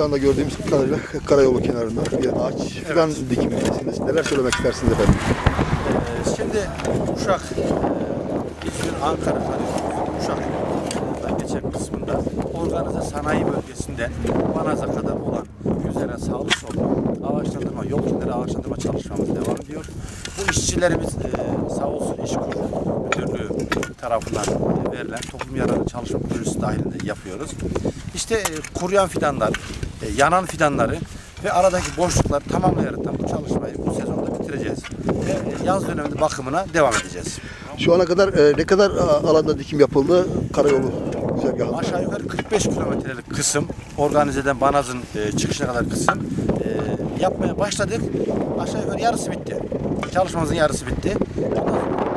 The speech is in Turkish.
Şu anda gördüğümüz kadarıyla karayolu kenarında bir ağaç fidan evet. dikimindesiniz. Neler söylemek istersiniz efendim? Ee, şimdi Uşak, e, bir gün Ankara, Uşak Geçen kısmında organize sanayi bölgesinde Banaz'a kadar olan üzerine sağlı sollu ağaçlandırma, yol kenarı ağaçlandırma çalışmamız devam ediyor. Bu işçilerimiz e, sağ olsun İşkur Müdürlüğü tarafından e, verilen toplum yararlı çalışma projesi dahilinde yapıyoruz. İşte e, kuruyan fidanlar, e, yanan fidanları ve aradaki boşlukları tamamlayarak bu çalışmayı bitireceğiz. Ve e, yaz döneminde bakımına devam edeceğiz. Şu ana kadar e, ne kadar a, alanda dikim yapıldı karayolu güzergahında? Aşağı yukarı 45 kilometrelik kısım, organizeden Banaz'ın e, çıkışına kadar kısım e, yapmaya başladık. Aşağı yukarı yarısı bitti. Çalışmamızın yarısı bitti. Ondan sonra